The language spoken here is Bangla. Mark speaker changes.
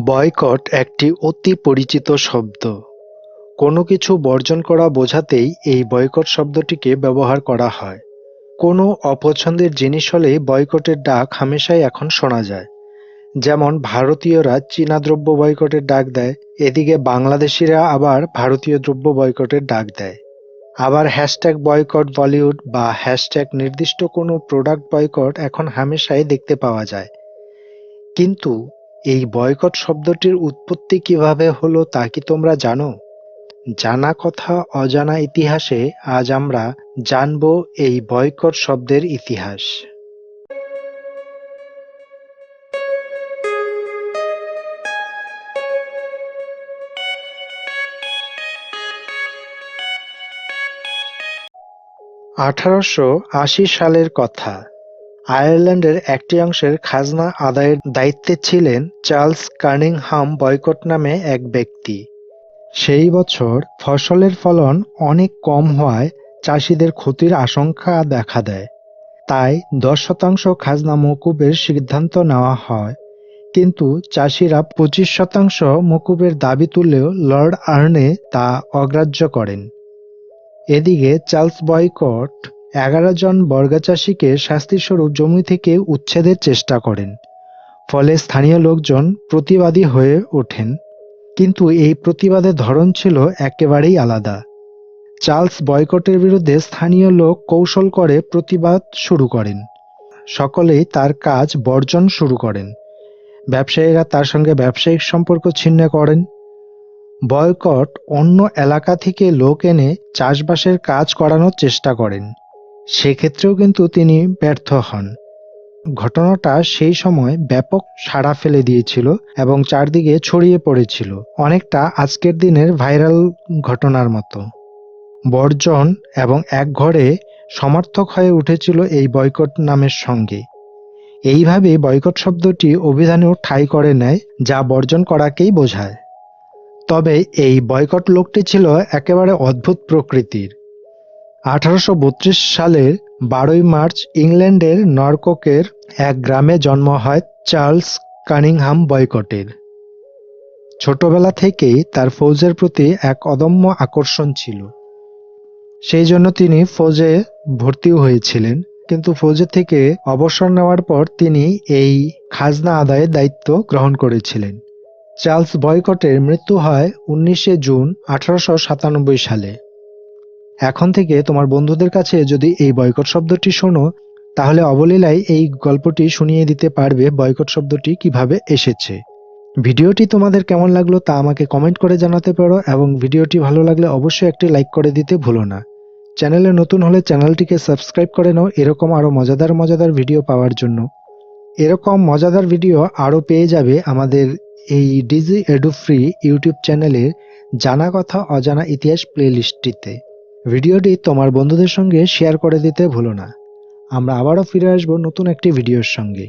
Speaker 1: বয়কট একটি অতি পরিচিত শব্দ। কোনো কিছু বর্জন করা বোঝাতেই এই বয়কট শব্দটিকে ব্যবহার করা হয়। কোনো অপছন্দের জিনিস হলেই বয়কটের ডাক হামেশাই এখন শোনা যায়। যেমন ভারতীয়রা চীনা দ্রব্য বয়কটের ডাক দেয়, এদিকে বাংলাদেশিরা আবার ভারতীয় দ্রব্য বয়কটের ডাক দেয়। আবার হ্যাশট্যাগ বয়কট বলিউড বা হ্যাশট্যাগ নির্দিষ্ট কোনো প্রোডাক্ট বয়কট এখন হামেশাই দেখতে পাওয়া যায়। কিন্তু এই বয়কট শব্দটির উৎপত্তি কীভাবে হলো তা কি তোমরা জানো? জানা কথা, অজানা ইতিহাসে আজ আমরা জানব এই বয়কট শব্দের ইতিহাস। আঠারোশো আশি সালের কথা। আয়ারল্যান্ডের একটি অংশের খাজনা আদায়ের দায়িত্বে ছিলেন চার্লস কানিংহাম বয়কট নামে এক ব্যক্তি। সেই বছর ফসলের ফলন অনেক কম হওয়ায় চাষিদের ক্ষতির আশঙ্কা দেখা দেয়। তাই দশ শতাংশ খাজনা মকুবের সিদ্ধান্ত নেওয়া হয়। কিন্তু চাষিরা পঁচিশ শতাংশ মকুবের দাবি তুললেও লর্ড আর্নে তা অগ্রাহ্য করেন। এদিকে চার্লস বয়কট এগারো জন বর্গাচাষীকে শাস্তিস্বরূপ জমি থেকে উচ্ছেদের চেষ্টা করেন। ফলে স্থানীয় লোকজন প্রতিবাদী হয়ে ওঠেন। কিন্তু এই প্রতিবাদের ধরন ছিল একেবারেই আলাদা। চার্লস বয়কটের বিরুদ্ধে স্থানীয় লোক কৌশল করে প্রতিবাদ শুরু করেন। সকলেই তার কাজ বর্জন শুরু করেন। ব্যবসায়ীরা তার সঙ্গে ব্যবসায়িক সম্পর্ক ছিন্ন করেন। বয়কট অন্য এলাকা থেকে লোক এনে চাষবাসের কাজ করানোর চেষ্টা করেন। সেক্ষেত্রেও কিন্তু তিনি ব্যর্থ হন। ঘটনাটা সেই সময় ব্যাপক সাড়া ফেলে দিয়েছিল এবং চারদিকে ছড়িয়ে পড়েছিল অনেকটা আজকের দিনের ভাইরাল ঘটনার মতো। বর্জন এবং একঘরে সমর্থক হয়ে উঠেছিল এই বয়কট নামের সঙ্গে। এইভাবে বয়কট শব্দটি অভিধানেও ঠাঁই করে নেয়, যা বর্জন করাকেই বোঝায়। তবে এই বয়কট লোকটি ছিল একেবারে অদ্ভুত প্রকৃতির। আঠারোশো বত্রিশ সালের বারোই মার্চ ইংল্যান্ডের নরকোকের এক গ্রামে জন্ম হয় চার্লস কানিংহাম বয়কটের। ছোটবেলা থেকেই তার ফৌজের প্রতি এক অদম্য আকর্ষণ ছিল। সেই জন্য তিনি ফৌজে ভর্তিও হয়েছিলেন। কিন্তু ফৌজে থেকে অবসর নেওয়ার পর তিনি এই খাজনা আদায়ের দায়িত্ব গ্রহণ করেছিলেন। চার্লস বয়কটের মৃত্যু হয় উনিশে জুন আঠারোশো সাতানব্বই সালে। এখন থেকে তোমার বন্ধুদের কাছে যদি এই বয়কট শব্দটি শোনো, তাহলে অবলীলায় এই গল্পটি শুনিয়ে দিতে পারবে বয়কট শব্দটি কীভাবে এসেছে। ভিডিওটি তোমাদের কেমন লাগল তা আমাকে কমেন্ট করে জানাতে পারো এবং ভিডিওটি ভালো লাগলে অবশ্যই একটি লাইক করে দিতে ভুলো না। চ্যানেলে নতুন হলে চ্যানেলটিকে সাবস্ক্রাইব করে নাও, এরকম আরও মজাদার মজাদার ভিডিও পাওয়ার জন্য। এরকম মজাদার ভিডিও আরও পেয়ে যাবে আমাদের এই ডিজি এডু ফ্রি ইউটিউব চ্যানেলের জানা কথা অজানা ইতিহাস প্লেলিস্টটিতে। ভিডিওটি তোমার বন্ধুদের সঙ্গে শেয়ার করে দিতে ভুলো না। আমরা আবারও ফিরে আসব নতুন একটি ভিডিওর সঙ্গে।